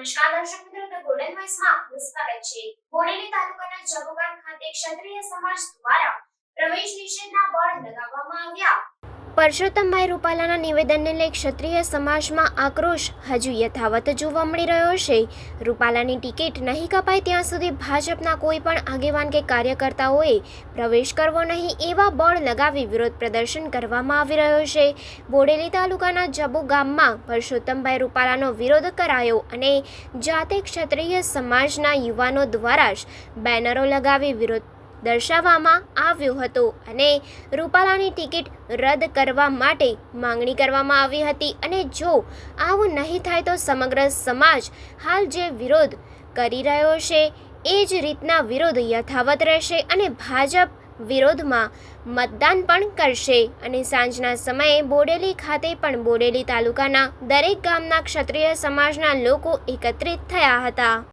નમસ્કાર દર્શક મિત્રો ધ ગોલ્ડન વોઇસમાં આપનું સ્વાગત છે. બોડેલી તાલુકાના જબુગામ ખાતે ક્ષત્રિય સમાજ દ્વારા પ્રવેશ નિષેધના બોર્ડ લગાવવામાં આવ્યા. પરસોત્તમભાઈ રૂપાલાના નિવેદનને લઈ ક્ષત્રિય સમાજમાં આક્રોશ હજુ યથાવત જોવા મળી રહ્યો છે. રૂપાલાની ટિકિટ નહીં કપાય ત્યાં સુધી ભાજપના કોઈ પણ આગેવાન કે કાર્યકર્તાઓએ પ્રવેશ કરવો નહીં એવા બોર્ડ લગાવી વિરોધ પ્રદર્શન કરવામાં આવી રહ્યો છે. બોડેલી તાલુકાના જબુ ગામમાં પરસોત્તમભાઈ રૂપાલાનો વિરોધ કરાયો અને જાતે ક્ષત્રિય સમાજના યુવાનો દ્વારા જ બેનરો લગાવી વિરોધ દર્શાવવામાં આવ્યો હતો અને રૂપાલાની ટિકિટ રદ કરવા માટે માંગણી કરવામાં આવી હતી. અને જો આવું નહીં થાય તો સમગ્ર સમાજ હાલ જે વિરોધ કરી રહ્યો છે, એ જ રીતના વિરોધ યથાવત રહેશે અને ભાજપ વિરોધમાં મતદાન પણ કરશે. અને સાંજના સમયે બોડેલી ખાતે પણ બોડેલી તાલુકાના દરેક ગામના ક્ષત્રિય સમાજના લોકો એકત્રિત થયા હતા.